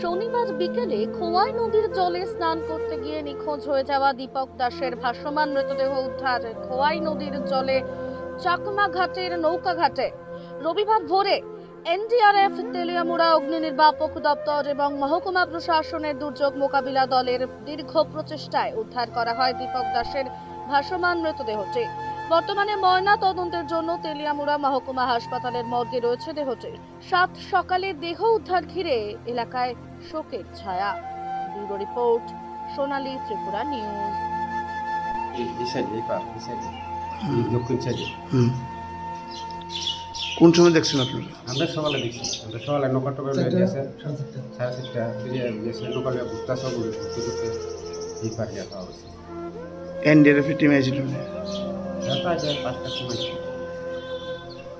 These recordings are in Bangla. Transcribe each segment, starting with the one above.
শনিবার বিকেলে খোয়াই নদীর জলে স্নান করতে গিয়ে নিখোঁজ হয়ে যাওয়া দীপক দাসের ভাসমান মৃতদেহ উদ্ধার খোয়াই নদীর জলে চাকমা ঘাটের নৌকা ঘাটে রবিবার ভোরে এনডিআরএফ, তেলিয়ামুড়া অগ্নি নির্বাপক দপ্তর এবং মহকুমা প্রশাসনের দুর্যোগ মোকাবিলা দলের দীর্ঘ প্রচেষ্টায় উদ্ধার করা হয় দীপক দাসের ভাসমান মৃতদেহটি। বর্তমানে ময়না তদন্তের জন্য তেলিয়ামুড়া মহকুমা হাসপাতালের মর্গে রয়েছে দেহটি। সাত সকালে দেহ উদ্ধার ঘিরে এলাকায় শোকের ছায়া। Bureau report Sonali Tripura news. দক্ষিণ সাইডে কোন সময় দেখছেন আপনারা? আমরা সকালে দেখছি। আমরা সকালে নৌকা টোকা সাড়ে চারটা ফিরে গেছে নৌকা লয়ে সব ঘুরতে ঘুরতে এই পার খাওয়া হয়েছে এনডিআরএফ টিম এসেছিল। রাত পাঁচটার সময়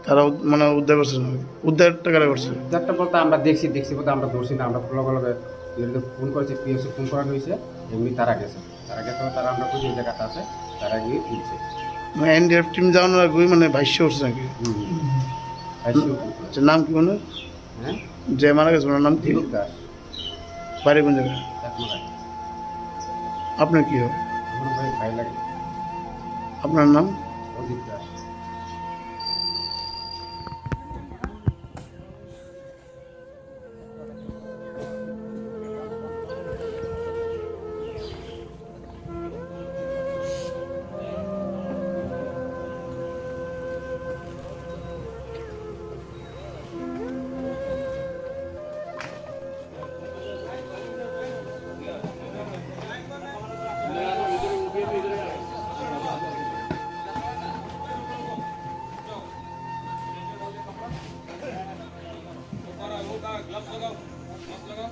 তারা মানে উদ্ধার করছে উদ্ধারটা কারা করছে? চারটা বলতে আমরা দেখছি দেখছি বলতে আমরা ধরছি না আমরা লগে যেহেতু ফোন করেছে পিএসসি ফোন করা হয়েছে এমনি তারা গেছে। তারা গেছে তারা আমরা খুঁজে এই জায়গাটা আছে তারা গিয়ে তুলছে মানে এনডিআরএফ টিম যাওয়ানোর আগে মানে ভাষ্য করছে নাকি? আচ্ছা, নাম কি মানে হ্যাঁ? যে মারা গেছে ওনার নাম কি? বাড়ি কোন জায়গায় আপনার কি ভাই ভাই লাগে। আপনার নাম? অজিত দাস। গ্লাভস লাগাও গ্লাভস লাগাও